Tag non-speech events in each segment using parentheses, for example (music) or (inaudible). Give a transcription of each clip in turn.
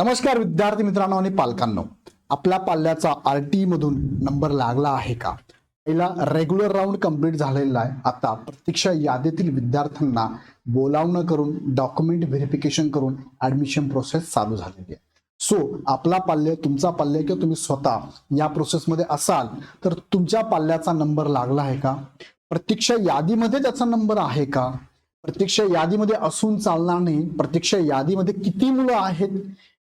नमस्कार विद्यार्थी मित्रांनो आणि पालकांनो. आपल्या पाल्याचा आर टी मधून नंबर लागला आहे का? पहिला रेग्युलर राऊंड कंप्लीट झालेला आहे. आता प्रतीक्षा यादीतील विद्यार्थ्यांना बोलावणं करून डॉक्युमेंट व्हेरिफिकेशन करून ऍडमिशन प्रोसेस चालू झालेली आहे. सो आपला पाल्य तुमचा पाल्य किंवा तुम्ही स्वतः या प्रोसेसमध्ये असाल तर तुमच्या पाल्याचा नंबर लागला आहे का? प्रतीक्षा यादीमध्ये त्याचा नंबर आहे का? प्रतीक्षा यादीमध्ये असून चालणार नाही. प्रतीक्षा यादीमध्ये किती मुलं आहेत?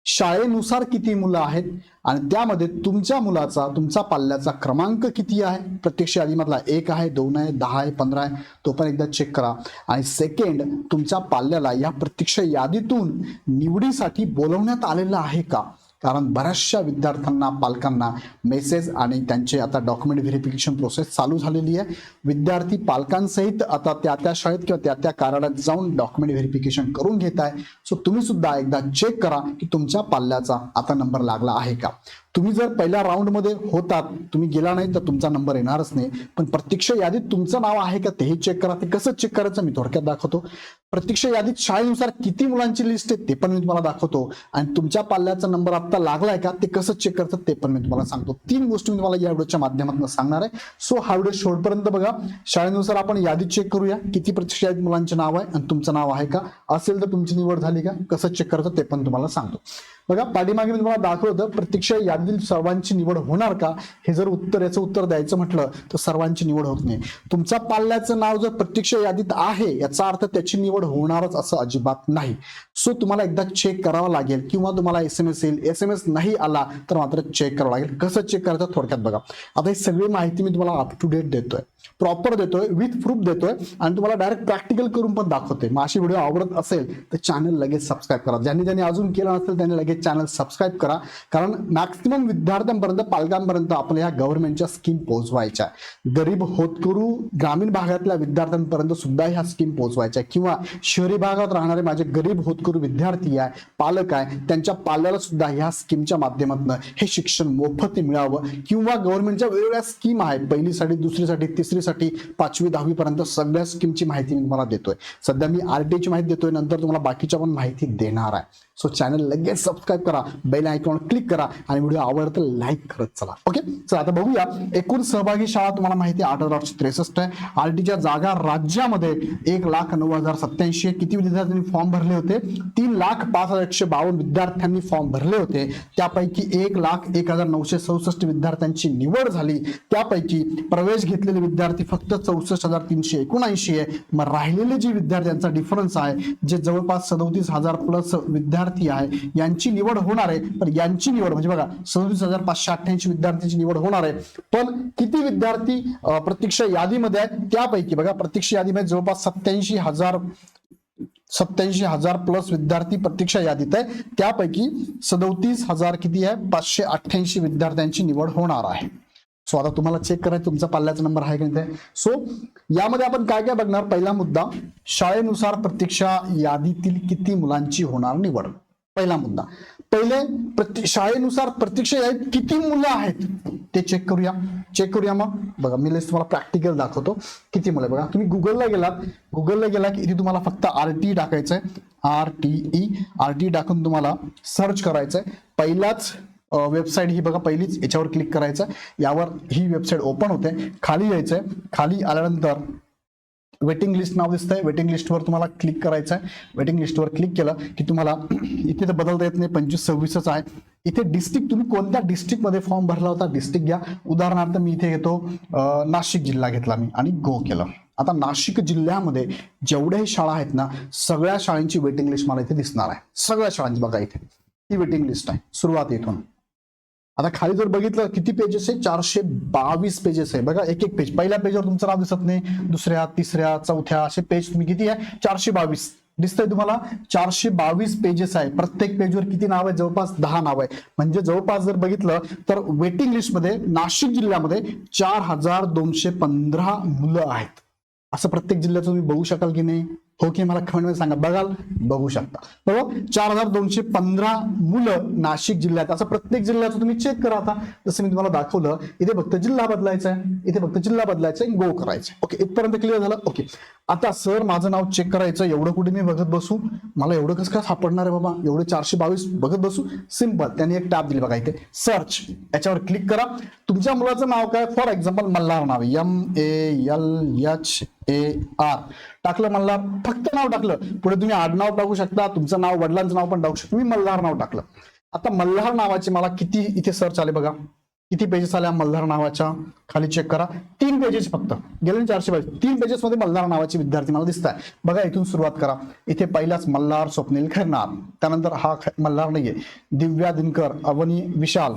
शाळेनुसार किती मुलं आहेत? आणि त्यामध्ये तुमच्या मुलाचा तुमचा पाल्याचा क्रमांक किती आहे? प्रत्यक्ष यादीमधला एक आहे दोन आहे दहा आहे पंधरा आहे तो पण एकदा चेक करा. आणि सेकंड तुमच्या पाल्याला या प्रत्यक्ष यादीतून निवडीसाठी बोलवण्यात आलेलं आहे का? कारण बऱ्याचशा विद्यार्थ्यांना पालकांना मेसेज आणि त्यांचे आता डॉक्युमेंट व्हेरिफिकेशन प्रोसेस चालू झालेली आहे. विद्यार्थी पालकांसहित आता त्या त्या शाळेत किंवा त्या त्या कार्यालयात जाऊन डॉक्युमेंट व्हेरिफिकेशन करून घेत आहे. सो तुम्ही सुद्धा एकदा चेक करा की तुमच्या पाल्याचा आता नंबर लागला आहे का? तुम्ही जर पहिल्या राऊंडमध्ये होतात तुम्ही गेला नाही तर तुमचा नंबर येणारच नाही. पण प्रत्यक्ष यादीत तुमचं नाव आहे का तेही चेक करा. ते कसं चेक करायचं मी थोडक्यात दाखवतो. प्रत्यक्ष यादीत शाळेनुसार किती मुलांची लिस्ट आहे ते पण मी तुम्हाला दाखवतो. आणि तुमच्या पाल्याचा नंबर आत्ता लागलाय का ते कसं चेक करतात ते पण मी तुम्हाला सांगतो. तीन गोष्टी मी तुम्हाला या व्हिडिओच्या माध्यमातून सांगणार आहे. सो हा व्हिडिओ शेवटपर्यंत बघा. शाळेनुसार आपण यादी चेक करूया. किती प्रत्यक्ष यादीत मुलांचे नाव आहे आणि तुमचं नाव आहे का? असेल तर तुमची निवड झाली का? कसं चेक करायचं ते पण तुम्हाला सांगतो. बघा पाठीमागे मी तुम्हाला दाखवलं प्रत्यक्ष त्यातील सर्वांची निवड होणार का? हे जर उत्तर याचं उत्तर द्यायचं म्हटलं तर सर्वांची निवड होत नाही. तुमच्या पाल्याचं नाव जर प्रत्यक्ष यादीत आहे याचा अर्थ त्याची निवड होणारच असं अजिबात नाही. सो तुम्हाला एकदा चेक करावा लागेल किंवा तुम्हाला एस एम एस येईल. एस एम एस नाही आला तर मात्र चेक करावं लागेल. कसं चेक करायचं थोडक्यात बघा. आता ही सगळी माहिती मी तुम्हाला अप टू डेट देतोय. प्रॉपर देतोय विथ प्रूफ देतोय आणि तुम्हाला डायरेक्ट प्रॅक्टिकल करून पण दाखवते मग अशी व्हिडिओ आवडत असेल तर चॅनल लगेच सबस्क्राईब करा. ज्यांनी ज्यांनी अजून केलं नसेल त्यांनी लगेच चॅनल सबस्क्राईब करा. कारण मॅक्स मॅक्सिमम विद्यार्थ्यांपर्यंत पालकांपर्यंत आपण या गव्हर्नमेंटच्या स्कीम पोहोचवायच्या गरीब होतकरू ग्रामीण भागातल्या विद्यार्थ्यांपर्यंत सुद्धा ह्या स्कीम पोहोचवायच्या किंवा शहरी भागात राहणारे माझे गरीब होतकरू विद्यार्थी आहे पालक आहे त्यांच्या पाल्याला सुद्धा ह्या स्कीमच्या माध्यमातून हे शिक्षण मोफत मिळावं. किंवा गव्हर्नमेंटच्या वेगवेगळ्या स्कीम आहेत. पहिलीसाठी दुसरीसाठी तिसरीसाठी पाचवी दहावी पर्यंत सगळ्या स्कीमची माहिती मी तुम्हाला देतोय. सध्या मी आरटीची माहिती देतोय. नंतर तुम्हाला बाकीच्या पण माहिती देणार आहे. सो चॅनल लगेच सबस्क्राईब करा. बेल आयकॉन क्लिक करा. आणि व्हिडिओ आवडला तर लाईक करत चला. ओके चला आता बघूया. एकूण सहभागी शाळा तुम्हाला माहिती आहे आठ हजार आठशे त्रेसष्ट आहे. आरटीच्या जागा राज्यामध्ये एक लाख नऊ हजार सत्याऐंशी किती विद्यार्थ्यांनी फॉर्म भरले होते? तीन लाख पाच हजार एकशे बावन्न विद्यार्थ्यांनी फॉर्म भरले होते. त्यापैकी एक लाख एक हजार नऊशे चौसष्ट विद्यार्थ्यांची निवड झाली. त्यापैकी प्रवेश घेतलेले विद्यार्थी फक्त चौसष्ट हजार तीनशे एकोणऐंशी आहे. मग राहिलेले जे विद्यार्थ्यांचा डिफरन्स आहे जे जवळपास सदोतीस हजार प्लस विद्यार्थी आहे यांची निवड होणार आहे. पण यांची निवड म्हणजे बघा सदतीस हजार पाचशे अठ्ठ्याऐंशी विद्यार्थ्यांची निवड होणार आहे. पण किती विद्यार्थी प्रतीक्षा यादीमध्ये आहेत? त्यापैकी बघा प्रतीक्षा यादीमध्ये जवळपास सत्याऐंशी हजार सत्याऐंशी हजार प्लस विद्यार्थी प्रतीक्षा यादीत आहे. त्यापैकी सदोतीस हजार किती आहे? पाचशे अठ्ठ्याऐंशी विद्यार्थ्यांची निवड होणार आहे. सो आता तुम्हाला चेक करायचं तुमचा पाल्याचा नंबर आहे की नाही सो यामध्ये आपण काय काय बघणार? पहिला मुद्दा शाळेनुसार प्रतीक्षा यादीतील किती मुलांची होणार निवड. पहिला मुद्दा. पहिले प्रति शाळेनुसार प्रतीक्षा यादीत किती मुलं आहेत? ते चेक करूया. चेक करूया मग. बघा मी लिस्ट तुम्हाला प्रॅक्टिकल दाखवतो. किती मुलं बघा तुम्ही गुगलला गेलात. गुगलला गेला की इथे तुम्हाला फक्त आर टी टाकायचं आहे R T E R T टाकून तुम्हाला सर्च करायचं आहे पहिलाच वेबसाईट ही बघा पहिलीच याच्यावर क्लिक करायचं यावर ही वेबसाईट ओपन होते. खाली यायचंय. खाली आल्यानंतर वेटिंग लिस्ट नाव दिसतंय. वेटिंग लिस्टवर तुम्हाला क्लिक करायचं आहे वेटिंग लिस्टवर क्लिक केलं की तुम्हाला (clears throat) इथे तर बदलता येत नाही पंचवीस सव्वीसच आहे. इथे डिस्ट्रिक्ट तुम्ही कोणत्या डिस्ट्रिक्टमध्ये फॉर्म भरला होता डिस्ट्रिक्ट घ्या. उदाहरणार्थ मी इथे घेतो नाशिक जिल्हा घेतला मी आणि गो केलं. आता नाशिक जिल्ह्यामध्ये जेवढ्याही शाळा आहेत ना सगळ्या शाळांची वेटिंग लिस्ट मला इथे दिसणार आहे. सगळ्या शाळांची बघा इथे. ही वेटिंग लिस्ट आहे. सुरुवात इथून. आता खाली जर बघितलं किती पेजेस आहे? चारशे बावीस पेजेस आहे. बघा एक एक पेज पहिल्या पेजवर तुमचं नाव दिसत नाही. दुसऱ्या तिसऱ्या चौथ्या असे पेज तुम्ही किती आहे? चारशे बावीस. दिसतंय तुम्हाला? चारशे बावीस पेजेस आहे. प्रत्येक पेजवर किती नाव आहे? जवळपास दहा नाव आहे. म्हणजे जवळपास जर बघितलं तर वेटिंग लिस्टमध्ये नाशिक जिल्ह्यामध्ये चार हजार दोनशे पंधरा मुलं आहेत. असं प्रत्येक जिल्ह्याचं तुम्ही बघू शकाल की नाही? हो की मला कमेंटमध्ये सांगा. बघाल बघू शकता. बरोबर? चार हजार दोनशे पंधरा मुलं नाशिक जिल्ह्यात. असं प्रत्येक जिल्ह्याचं तुम्ही चेक करा आता. जसं मी तुम्हाला दाखवलं इथे फक्त जिल्हा बदलायचा आहे. इथे फक्त जिल्हा बदलायचा आहे गो करायचं ओके इथपर्यंत क्लिअर झालं? ओके आता सर माझं नाव चेक करायचं एवढं कुठे मी बघत बसू? मला एवढं कसं काय सापडणार आहे बाबा? एवढे चारशे बावीस बघत बसू? सिंपल त्यांनी एक टॅब दिली बघा इथे. सर्च याच्यावर क्लिक करा. तुमच्या मुलाचं नाव काय? For example Malhar now M A L H A R टाकलं मल्हार. फक्त नाव टाकलं. पुढे तुम्ही आडनाव टाकू शकता. तुमचं नाव वडिलांचं नाव पण टाकू शकता. मी मल्हार नाव टाकलं. आता मल्हार नावाचे मला किती इथे सर्च आले बघा. किती पेजेस आल्या मल्हार नावाच्या? खाली चेक करा. तीन पेजेस फक्त. गेले चारशे पेज तीन पेजेस मध्ये मल्हार नावाचे विद्यार्थी मला दिसत आहे बघा इथून सुरुवात करा. इथे पहिलाच मल्हार स्वप्नील खैरनार त्यानंतर हा मल्हार नाहीये. दिव्या दिनकर अवनी विशाल.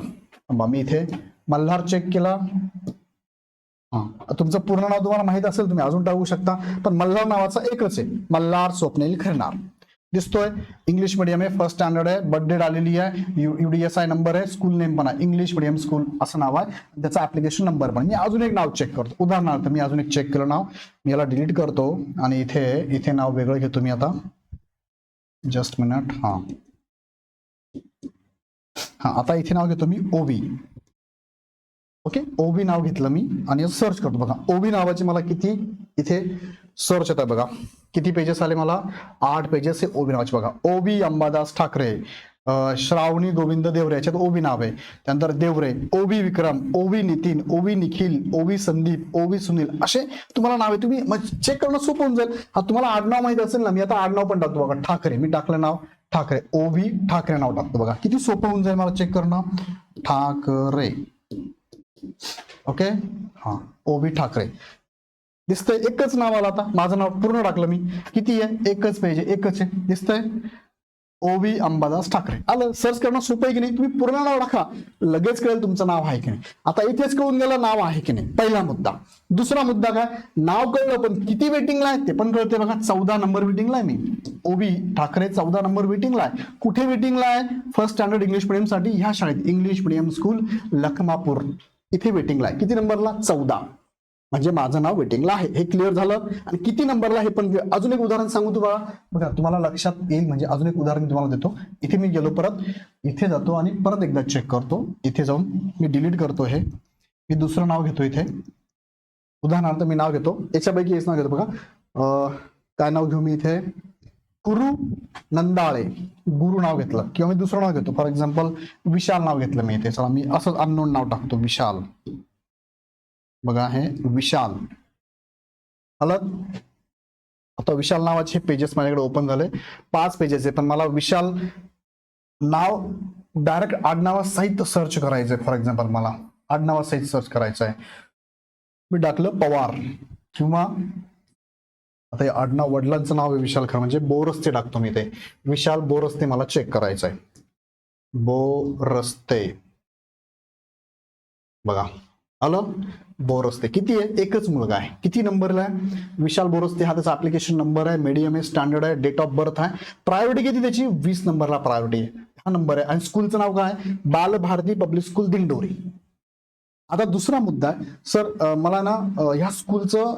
मी इथे मल्हार चेक केला. हा तुमचं पूर्ण नाव तुम्हाला माहीत असेल तुम्ही अजून टाकू शकता. पण मल्हार नावाचा एकच आहे. मल्हार स्वप्नील खैरनार दिसतोय इंग्लिश मीडियम आहे फर्स्ट स्टँडर्ड आहे बर्थडे आलेली आहे युडीएस आय नंबर आहे स्कूल नेम पण आहे इंग्लिश मीडियम स्कूल असं नाव आहे. त्याचा ऍप्लिकेशन नंबर पण. मी अजून एक नाव चेक करतो. उदाहरणार्थ मी अजून एक चेक केलं नाव. मी याला डिलीट करतो आणि इथे इथे नाव वेगळं घेतो मी आता. जस्ट मिनिट हा. हा आता इथे नाव घेतो मी ओबी ओके ओबी नाव घेतलं मी आणि सर्च करतो. बघा ओबी नावाची मला किती इथे सर्च येतात बघा. किती पेजेस आले मला? आठ पेजेस आहे ओबी नावाचे बघा. ओबी अंबादास ठाकरे श्रावणी गोविंद देवरे याच्यात ओबी नाव आहे. त्यानंतर देवरे ओबी विक्रम ओबी नितीन ओबी निखिल ओबी संदीप ओबी सुनील असे तुम्हाला नाव आहे. तुम्ही चेक करणं सोपं होऊन जाईल. हा तुम्हाला आडनाव माहीत असेल ना मी आता आडनाव पण टाकतो बघा. ठाकरे मी टाकलं नाव. ठाकरे ओबी ठाकरे नाव टाकतो बघा. किती सोपं होऊन जाईल मला चेक करणं? ठाकरे. ओके? हा ओबी ठाकरे. दिसतंय एकच नाव आलं आता. माझं नाव पूर्ण टाकलं मी. किती आहे? एकच पेज आहे एकच आहे. दिसतंय? ओवी अंबादास ठाकरे. आलं सर्च करणं सोपं आहे की नाही? तुम्ही पूर्ण नाव टाका. लगेच कळेल तुमचं नाव आहे की नाही. आता इथेच कळून गेलं नाव आहे की नाही. पहिला मुद्दा. दुसरा मुद्दा काय? नाव कळलं पण किती वेटिंगला आहे ते पण कळते बघा. चौदा नंबर वेटिंगला आहे मी. ओबी ठाकरे चौदा नंबर वेटिंगला आहे. कुठे वेटिंगला आहे? फर्स्ट स्टँडर्ड इंग्लिश मिडियमसाठी ह्या शाळेत. English medium school Lakhmapur. इथे वेटिंगला आहे. किती नंबरला? चौदा. म्हणजे माझं नाव वेटिंगला आहे. हे क्लिअर झालं. आणि किती नंबरला हे पण अजून एक उदाहरण सांगू तुम्हाला. बघा तुम्हाला लक्षात येईल म्हणजे अजून एक उदाहरण मी तुम्हाला देतो. इथे मी गेलो परत. इथे जातो आणि परत एकदा चेक करतो. इथे जाऊन मी डिलीट करतो हे. मी दुसरं नाव घेतो इथे. उदाहरणार्थ मी नाव घेतो. याच्यापैकी हेच नाव घेतो बघा. अं, काय नाव घेऊ मी इथे? गुरु नंदाळे. गुरु नाव घेतलं. किंवा मी दुसरं नाव घेतो. फॉर एक्झाम्पल विशाल नाव घेतलं मी इथे. चला मी असं अननोन नाव टाकतो. विशाल. बघा हे विशाल. आलं आता विशाल नावाचे पेजेस माझ्याकडे ओपन झाले. पाच पेजेस आहे पण मला विशाल नाव डायरेक्ट आडनावासहित सर्च करायचंय फॉर एक्झाम्पल मला. आडनावासहित सर्च करायचं आहे मी टाकलं पवार किंवा आता हे आडनाव वडिलांचं नाव आहे विशाल खरं म्हणजे बोरस्ते टाकतो मी ते. विशाल बोरस्ते मला चेक करायचं आहे बोरस्ते. बघा. आलं बोरस्ते. किती आहे? एकच मुलगा आहे. किती नंबरला आहे? विशाल बोरस्ते हा त्याचा ऍप्लिकेशन नंबर आहे. मीडियम आहे स्टँडर्ड आहे डेट ऑफ बर्थ आहे. प्रायोरिटी किती त्याची? वीस नंबरला प्रायोरिटी आहे. हा नंबर आहे. आणि स्कूलचं नाव काय? आहे? बालभारती पब्लिक स्कूल दिंडोरी आता दुसरा मुद्दा आहे. सर मला ना ह्या स्कूलचं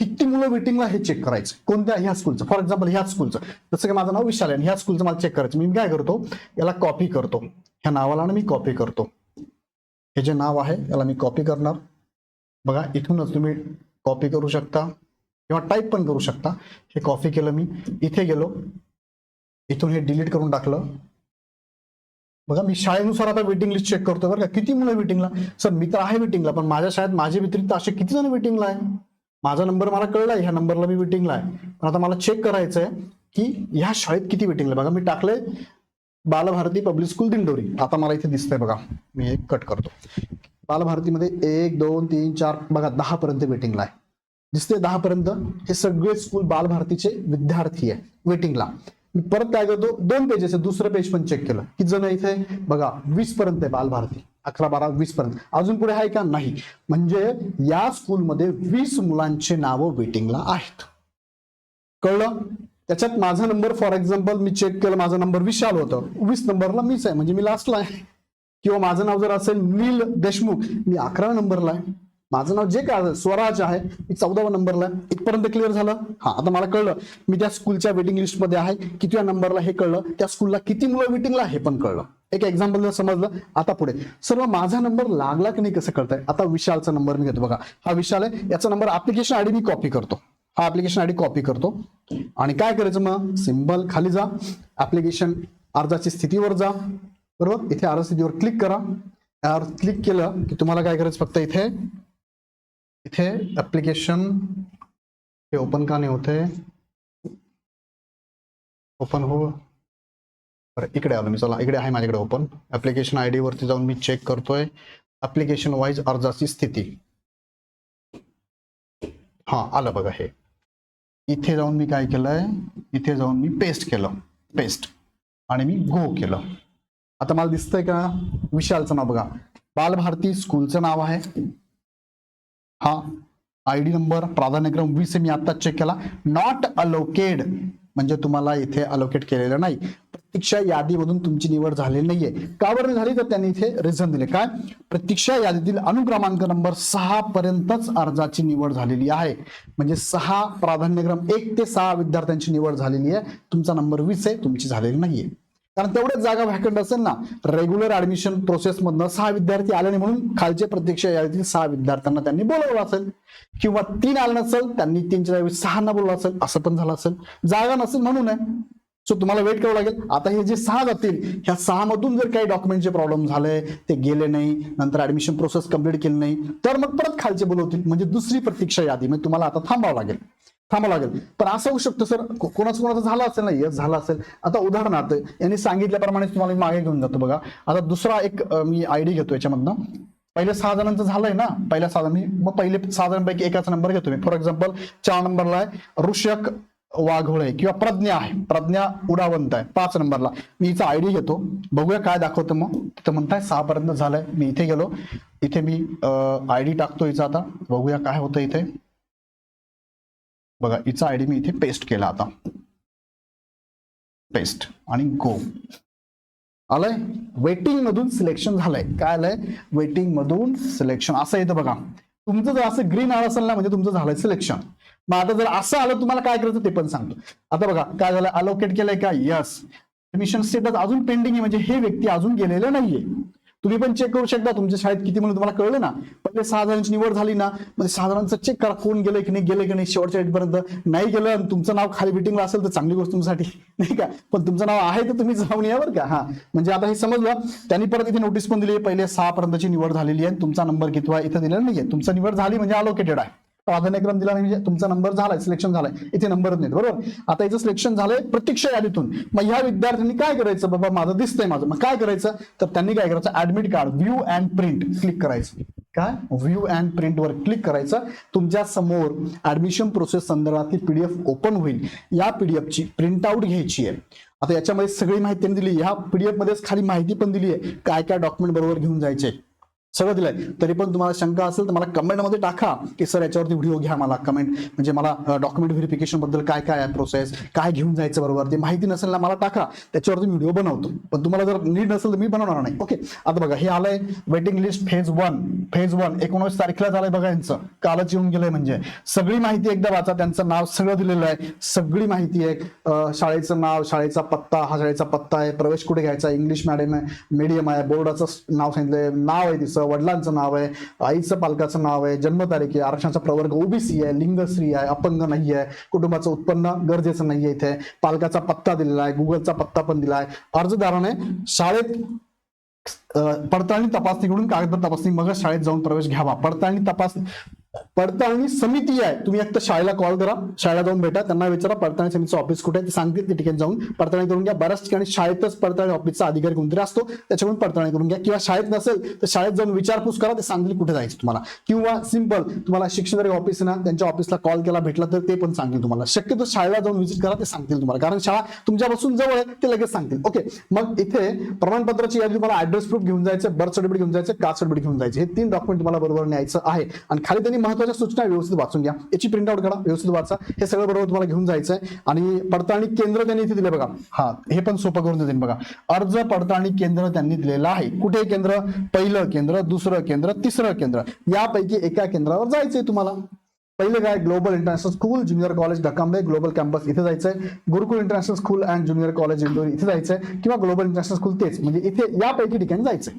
किती मुलं वेटिंगला हे चेक करायचं? कोणत्या ह्या स्कूलचं फॉर एक्झाम्पल ह्या स्कूलचं जसं की माझं नाव विशाल आहे ह्या स्कूलचं मला चेक करायचं. मी काय करतो? याला कॉपी करतो. ह्या नावाला ना मी कॉपी करतो. हे जे नाव आहे याला मी कॉपी करणार. बघा इथूनच तुम्ही कॉपी करू शकता किंवा टाईप पण करू शकता. हे कॉपी केलं मी. इथे गेलो. इथून हे डिलीट करून टाकलं. बघा मी शाळेनुसार आता वेटिंग लिस्ट चेक करतो बरं का. किती मुलं वेटिंगला सर मी तर आहे वेटिंगला पण माझ्या शाळेत माझे व्यतिरिक्त असे किती जण वेटिंगला आहे? माझा नंबर मला कळलाय ह्या नंबरला मी वेटिंगला आहे. पण आता मला चेक करायचं आहे की ह्या शाळेत किती वेटिंगला बघा मी टाकलंय. Balbharati public school Dindori. आता मला इथे दिसतंय बघा. मी एक कट करतो. बालभारतीमध्ये एक दोन तीन चार बघा दहा पर्यंत वेटिंगला आहे. दिसते दहा पर्यंत. हे सगळे स्कूल बालभारतीचे विद्यार्थी आहे वेटिंगला मी परत काय करतो? दोन पेजेस आहे दुसरं पेज पण चेक केलं. किती जण इथे बघा वीस पर्यंत आहे बालभारती. अकरा बारा वीस पर्यंत. अजून पुढे आहे का? नाही. म्हणजे या स्कूलमध्ये वीस मुलांचे नावं वेटिंगला आहेत. कळलं? त्याच्यात माझा नंबर फॉर एक्झाम्पल मी चेक केलं माझा नंबर विशाल होतं. वीस नंबरला मीच आहे म्हणजे मी लास्टला आहे. किंवा माझं नाव जर असेल नील देशमुख मी अकरा नंबरला आहे. माझं नाव जे काय स्वराज आहे मी चौदावा नंबरला आहे. इथपर्यंत क्लिअर झालं? हा आता मला कळलं. मी त्या स्कूलच्या वेटिंग लिस्टमध्ये आहे. किती नंबरला हे कळलं? त्या स्कूलला किती मुलं वेटिंगला हे पण कळलं. एक एक्झाम्पल जर समजलं आता पुढे. सर्व माझा नंबर लागला की नाही कसं कळतंय? आता विशालचा नंबर मी घेतो. बघा हा विशाल आहे. याचा नंबर ऍप्लिकेशन आयडी मी कॉपी करतो. हा ऍप्लिकेशन आय डी कॉपी करतो. आणि काय करायचं मग? सिम्बल खाली जा. ऍप्लिकेशन अर्जाची स्थितीवर जा. बरोबर? इथे अर्ज स्थितीवर क्लिक करा. अर्ज क्लिक केलं की तुम्हाला काय करायचं? फक्त इथे इथे ऍप्लिकेशन हे ओपन का नाही होते ओपन हो. बरं इकडे आलो मी. चला इकडे आहे माझ्याकडे ओपन ऍप्लिकेशन आय डी वरती जाऊन मी चेक करतोय. ऍप्लिकेशन वाईज अर्जाची स्थिती. हा आलं बघा हे. इथे जाऊन मी काय केलंय? इथे जाऊन मी पेस्ट केलं. पेस्ट आणि मी गो केलं. आता मला दिसतंय का? विशालचं नाव बघा. बालभारती स्कूलचं नाव आहे. हा. आय डी नंबर प्राधान्यक्रम वीस मी आता चेक केला. नॉट अलोकेड म्हणजे तुम्हाला इथे अलोकेट केलेलं नाही. प्रतीक्षा यादीमधून तुमची निवड झालेली नाहीये. का बरं झाली? तर त्यांनी इथे रिझन दिले. काय? प्रतीक्षा यादीतील अनुक्रमांक नंबर सहा पर्यंतच अर्जाची निवड झालेली आहे. म्हणजे सहा प्राधान्यक्रम एक ते सहा विद्यार्थ्यांची निवड झालेली आहे. तुमचा नंबर वीस आहे तुमची झालेली नाहीये. कारण तेवढ्याच जागा व्हॅकंट असेल ना रेग्युलर ऍडमिशन प्रोसेस मधनं सहा विद्यार्थी आले नाही म्हणून खालचे प्रत्यक्ष यादीतील सहा विद्यार्थ्यांना त्यांनी बोलवलं असेल. किंवा तीन आलं नसेल त्यांनी तीनच्या ऐवजी सहांना बोलवलं असेल असं पण झालं असेल. जागा नसेल म्हणून आहे. सो तुम्हाला वेट करावं लागेल. आता हे जे सहा जातील ह्या सहा मधून जर काही डॉक्युमेंटचे प्रॉब्लेम झाले ते गेले नाही नंतर ऍडमिशन प्रोसेस कंप्लीट केली नाही तर मग परत खालचे बोलवतील. म्हणजे दुसरी प्रतीक्षा यादी. म्हणजे तुम्हाला आता थांबावं लागेल. थांबावं लागेल. पण असं होऊ शकतं सर कोणाचं कोणाचं झालं असेल ना? यस झालं असेल. आता उदाहरणार्थ यांनी सांगितल्याप्रमाणे तुम्हाला मी मागे घेऊन जातो बघा. आता दुसरा एक मी आयडी घेतो याच्यामधनं. पहिल्या सहा जणांचं झालंय ना? पहिल्या सहा जण मी मग पहिले सहा जणांपैकी एकाचा नंबर घेतो मी. फॉर एक्झाम्पल चार नंबरला आहे. ऋषक वाघोळे किंवा प्रज्ञा आहे. प्रज्ञा उडावंत आहे. पाच नंबरला. मी हिचा आयडी घेतो. बघूया काय दाखवतो मग. तिथं म्हणताय सहा पर्यंत झालंय. मी इथे गेलो. इथे मी आयडी टाकतो हिचा आता. बघूया काय होतं इथे. बघा हिचा आयडी मी इथे पेस्ट केला आता. पेस्ट आणि गो आलंय? वेटिंग मधून सिलेक्शन झालंय. काय आलंय? वेटिंग मधून सिलेक्शन असं येतं बघा. तुमचं जर असं ग्रीन आलं असेल ना म्हणजे तुमचं झालंय सिलेक्शन मग आता जर असं आलं तुम्हाला काय करायचं ते पण सांगतो. आता बघा काय झालं? अलोकेट केलंय का? यस ऍडमिशन स्टेटस अजून पेंडिंग आहे म्हणजे हे व्यक्ती अजून गेलेलं नाहीये. तुम्ही पण चेक करू शकता तुमच्या शाळेत किती म्हणून तुम्हाला कळलं ना? पहिले सहा जणांची निवड झाली ना म्हणजे सहा जणांचं चेक करा कोण गेलं की नाही गेलं की नाही शेवटच्या पर्यंत. नाही गेलं आणि तुमचं नाव खाली मिटिंगला असेल तर चांगली गोष्ट तुमच्यासाठी नाही का? पण तुमचं नाव आहे तर तुम्ही जाऊन या बरं का हा. म्हणजे आता हे समजलं त्यांनी परत इथे नोटीस पण दिली पहिले सहा पर्यंतची निवड झालेली आहे तुमचा नंबर कितवा इथं दिलेला नाहीये. तुमचा निवड झाली म्हणजे अलोकेटेड आहे. प्राधान्यक्रम दिला नाही म्हणजे तुमचा नंबर झालाय सिलेक्शन झालाय. इथे नंबरच नाही बरोबर? आता याचं सिलेक्शन झालंय प्रत्यक्ष यादीतून. मग ह्या विद्यार्थ्यांनी काय करायचं? बाबा माझं दिसतंय माझं. मग काय करायचं? तर त्यांनी काय करायचं? Admit card view and print click करायचं. काय? व्ह्यू अँड प्रिंट वर क्लिक करायचं. तुमच्यासमोर ऍडमिशन प्रोसेस संदर्भातली पीडीएफ ओपन होईल. या पीडीएफची प्रिंट आउट घ्यायची आहे. आता याच्यामध्ये सगळी माहिती दिली. ह्या पीडीएफ मध्येच खाली माहिती पण दिली आहे. काय काय डॉक्युमेंट बरोबर घेऊन जायचे. सगळं दिलंय. तरी पण तुम्हाला शंका असेल तर मला कमेंटमध्ये टाका की सर याच्यावरती व्हिडिओ घ्या मला कमेंट. म्हणजे मला डॉक्युमेंट व्हेरिफिकेशनबद्दल काय काय आहे प्रोसेस काय घेऊन जायचं बरोबर ते माहिती नसेल ना मला टाका. त्याच्यावरती व्हिडिओ बनवतो. पण तुम्हाला जर नीड नसेल तर मी बनवणार नाही. ओके? आता बघा हे आलंय waiting list phase one phase one एकोणीस तारखेला झालंय बघा यांचं. कालच येऊन गेलंय म्हणजे. सगळी माहिती एकदा वाचा त्यांचं नाव सगळं दिलेलं आहे. सगळी माहिती आहे शाळेचं नाव शाळेचा पत्ता हा शाळेचा पत्ता आहे. प्रवेश कुठे घ्यायचा? इंग्लिश मॅडियम आहे मीडियम आहे. बोर्डाचं नाव सांगितलंय. नाव आहे तिचं. वडिलांचं नाव आहे आईचं पालकाचं नाव आहे जन्मतारीख आहे आरक्षणाचा प्रवर्ग ओबीसी आहे लिंग स्त्री आहे अपंग नाही आहे कुटुंबाचं उत्पन्न गरजेचं नाहीये इथे. पालकाचा पत्ता दिलेला आहे गुगलचा पत्ता पण दिला आहे. अर्जदाराने शाळेत पडताळणी तपासणी करून कागदपत्र तपासणी मग शाळेत जाऊन प्रवेश घ्यावा. पडताळणी तपासणी पडताळणी समिती आहे. तुम्ही एक तर शाळेला कॉल करा. शाळेला जाऊन भेटा. त्यांना विचारा पडताळणी समितीचं ऑफिस कुठे आहे. ते सांगतील ते ठिकाणी जाऊन. पडताळणी करून घ्या. बऱ्याच ठिकाणी शाळेतच पडताळणी ऑफिसचा अधिकारी कोणतरी असतो. त्याच्याकडून पडताळणी करून घ्या. किंवा शाळेत नसेल तर शाळेत जाऊन विचारपूस करा. ते सांगतील कुठे जायचं तुम्हाला. किंवा सिंपल तुम्हाला शिक्षण ऑफिस ना त्यांच्या ऑफिसला कॉल केला भेटला तर ते पण सांगतील तुम्हाला. शक्यतो शाळेला जाऊन व्हिजिट करा ते सांगतील तुम्हाला. कारण शाळा तुमच्यापासून जवळ आहे ते लगेच सांगतील. ओके मग इथे प्रमाणपत्राची यादी तुम्हाला ऍड्रेस प्रूफ घेऊन जायचं बर्थ सर्टिफिकेट घेऊन जायचं कास्ट सर्टिफिकेट घेऊन जायचं हे तीन डॉक्युमेंट तुम्हाला बरोबर न्यायचं आहे. आणि खाली त्यांनी महत्त्वाच्या सूचना व्यवस्थित वाचून घ्या. याची प्रिंट आउट करा व्यवस्थित वाचा. हे सगळं बरोबर तुम्हाला घेऊन जायचं आहे आणि पडताळणी केंद्र त्यांनी इथे दिले बघा. हा हे पण सोपं करून देतील बघा. अर्ज पडताळणी केंद्र त्यांनी दिलेलं आहे. कुठे केंद्र? पहिलं केंद्र दुसरं केंद्र तिसरं केंद्र. यापैकी एका केंद्रावर जायचंय तुम्हाला. पहिलं काय? Global international school junior college Dakambe global campus इथे जायचंय. Gurukul international school and junior college Indore इथे जायचंय. किंवा ग्लोबल इंटरनॅशनल स्कूल तेच. म्हणजे इथे यापैकी ठिकाणी जायचंय.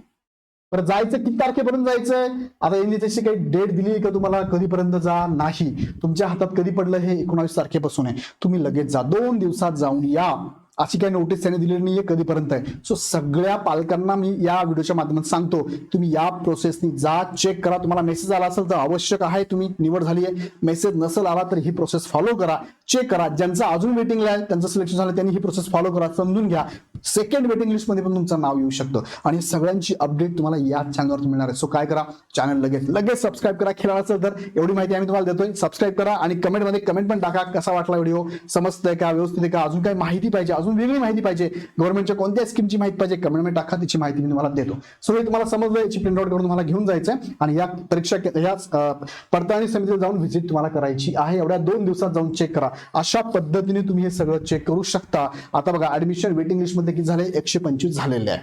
बरं जायचं किती तारखेपर्यंत जायचंय? आता यांनी तशी काही डेट दिली का तुम्हाला? कधीपर्यंत जा? नाही. तुमच्या हातात कधी पडलं हे एकोणावीस तारखेपासून आहे. तुम्ही लगेच जा. दोन दिवसात जाऊन या. अशी काही नोटीस त्याने दिलेली नाहीये कधीपर्यंत आहे. सो सगळ्या पालकांना मी या व्हिडिओच्या माध्यमात सांगतो तुम्ही या प्रोसेसनी जा चेक करा. तुम्हाला मेसेज आला असेल तर आवश्यक आहे. तुम्ही निवड झाली आहे. मेसेज नसेल आला तर ही प्रोसेस फॉलो करा. चेक करा. ज्यांचं अजून वेटिंगला आहे त्यांचं सिलेक्शन झालं त्यांनी ही प्रोसेस फॉलो करा. समजून घ्या. सेकंड वेटिंग लिस्टमध्ये पण तुमचं नाव येऊ शकतं. आणि सगळ्यांची अपडेट तुम्हाला याच चॅनलवर मिळणार आहे. सो काय करा? चॅनल लगेच लगेच सबस्क्राईब करा. खेळाचं तर एवढी माहिती आम्ही तुम्हाला देतोय सबस्क्राईब करा आणि कमेंटमध्ये कमेंट पण टाका कसा वाटला व्हिडिओ समजतंय का व्यवस्थित आहे का अजून काही माहिती पाहिजे अजून वेगळी माहिती पाहिजे गव्हर्नमेंटच्या कोणत्या स्कीमची माहिती पाहिजे कमेंटमध्ये टाका त्याची माहिती मी तुम्हाला देतो. सो हे तुम्हाला समजलं याची प्रिंट आउट करून तुम्हाला घेऊन जायचं आहे आणि या परीक्षा या पडताळणी समितीला जाऊन व्हिजिट तुम्हाला करायची आहे. एवढ्या दोन दिवसात जाऊन चेक करा. अशा पद्धतीने तुम्ही हे सगळं चेक करू शकता. आता बघा ऍडमिशन वेटिंग लिस्ट मध्ये किती झाले? एकशे पंचवीस झालेले आहे.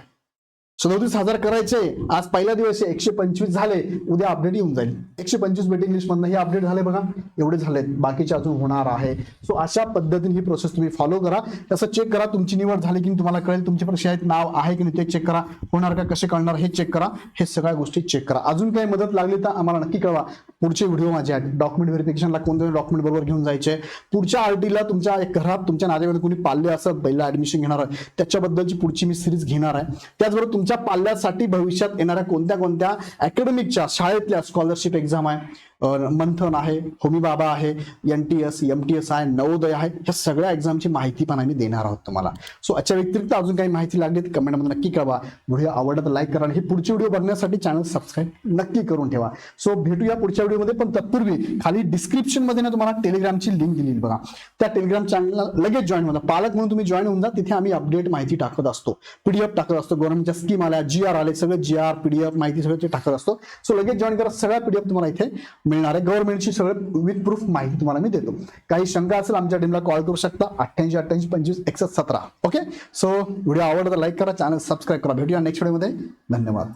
सदोतीस हजार करायचे. आज पहिला दिवस आहे. एकशे पंचवीस झाले. उद्या अपडेट येऊन जाईल. एकशे पंचवीस वेटिंग लिस्ट मधनं हे अपडेट झाले बघा. एवढे झालेत. बाकीचे अजून होणार आहे. सो अशा पद्धतीने ही प्रोसेस तुम्ही फॉलो करा. तसं चेक करा. तुमची निवड झाली की तुम्हाला कळेल तुमचे परीक्षा नाव आहे की नाही ते चेक करा. होणार का? कसे कळणार? हे चेक करा. हे सगळ्या गोष्टी चेक करा. अजून काही मदत लागली तर आम्हाला नक्की कळवा. पुढचे व्हिडिओ माझे आहेत. डॉक्युमेंट व्हेरिफिकेशनला कोणते डॉक्युमेंट बरोबर घेऊन जायचे? पुढच्या आरटीला तुमच्या घरात तुमच्या नातेवाईक कोणी पाल्य असं पहिला ऍडमिशन घेणार आहे. त्याच्याबद्दलची पुढची मी सिरीज घेणार आहे. त्याचबरोबर तुमच्या पाल्यासाठी भविष्यात येणाऱ्या कोणत्या कोणत्या अकॅडमिकच्या शाळेतल्या स्कॉलरशिप एक्झाम आहे. मंथन आहे होमी बाबा आहे N T S M T S आहे नवोदय आहे ह्या सगळ्या एक्झामची माहिती पण आम्ही देणार आहोत तुम्हाला. सो याच्या व्यतिरिक्त अजून काही माहिती लागली तर कमेंटमध्ये नक्की कळवा. व्हिडिओ आवडला तर लाईक करा आणि हे पुढचे व्हिडिओ बघण्यासाठी चॅनल सबस्क्राईब नक्की करून ठेवा. सो भेटूया पुढच्या व्हिडिओमध्ये पण तत्पूर्वी खाली डिस्क्रिप्शनमध्ये ना तुम्हाला टेलिग्रामची लिंक दिली बघा. त्या टेलिग्राम चॅनलला लगेच जॉईन होता पालक म्हणून तुम्ही जॉईन होऊन जा तिथे आम्ही अपडेट माहिती टाकत असतो. पीडीएफ टाकत असतो गव्हर्नमेंटच्या स्कीम आल्या जी आर आले सगळे जी आर पीडीएफ माहिती सगळं ते टाकत असतो. सो लगेच जॉईन करा सगळ्या पीडीएफ तुम्हाला इथे मिळणार आहे. गव्हर्नमेंटची सगळं विथ प्रूफ माहिती तुम्हाला मी देतो. काही शंका असेल आमच्या टीमला कॉल करू शकता. अठ्ठ्याऐंशी अठ्ठ्याऐंशी पंचवीस एकसष्ट सतरा. ओके सो व्हिडिओ आवडला तर लाईक करा चॅनल सबस्क्राईब करा. भेटूया नेक्स्ट व्हिडिओमध्ये धन्यवाद.